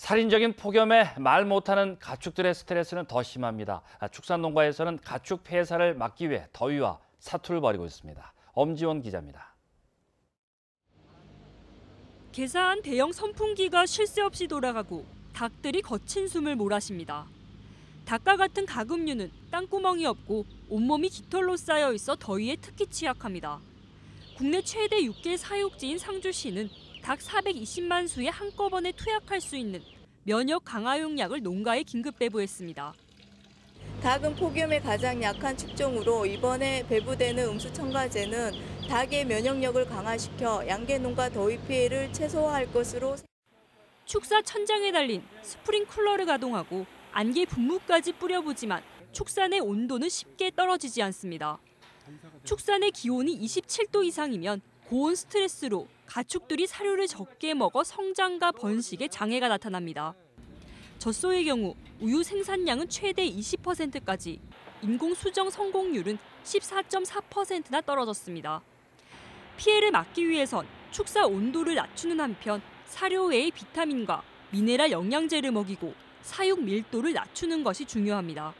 살인적인 폭염에 말 못하는 가축들의 스트레스는 더 심합니다. 아, 축산 농가에서는 가축 폐사를 막기 위해 더위와 사투를 벌이고 있습니다. 엄지원 기자입니다. 개사한 대형 선풍기가 쉴 새 없이 돌아가고 닭들이 거친 숨을 몰아쉽니다. 닭과 같은 가금류는 땅구멍이 없고 온몸이 깃털로 쌓여 있어 더위에 특히 취약합니다. 국내 최대 육계 사육지인 상주시는 닭 420만 수에 한꺼번에 투약할 수 있는 면역 강화용 약을 농가에 긴급 배부했습니다. 닭은 폭염에 가장 약한 축종으로 이번에 배부되는 음수 첨가제는 닭의 면역력을 강화시켜 양계 농가 더위 피해를 최소화할 것으로 축사 천장에 달린 스프링 쿨러를 가동하고 안개 분무까지 뿌려보지만 축산의 온도는 쉽게 떨어지지 않습니다. 축산의 기온이 27도 이상이면 고온 스트레스로 가축들이 사료를 적게 먹어 성장과 번식에 장애가 나타납니다. 젖소의 경우 우유 생산량은 최대 20%까지, 인공 수정 성공률은 14.4%나 떨어졌습니다. 피해를 막기 위해선 축사 온도를 낮추는 한편 사료 외의 비타민과 미네랄 영양제를 먹이고 사육 밀도를 낮추는 것이 중요합니다.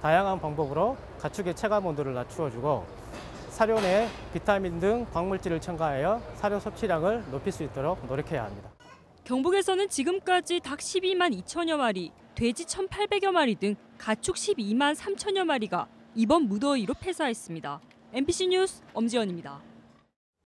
다양한 방법으로 가축의 체감 온도를 낮추어주고 사료 내 비타민 등 광물질을 첨가하여 사료 섭취량을 높일 수 있도록 노력해야 합니다. 경북에서는 지금까지 닭 12만 2천여 마리, 돼지 1,800여 마리 등 가축 12만 3천여 마리가 이번 무더위로 폐사했습니다. MBC 뉴스 엄지연입니다.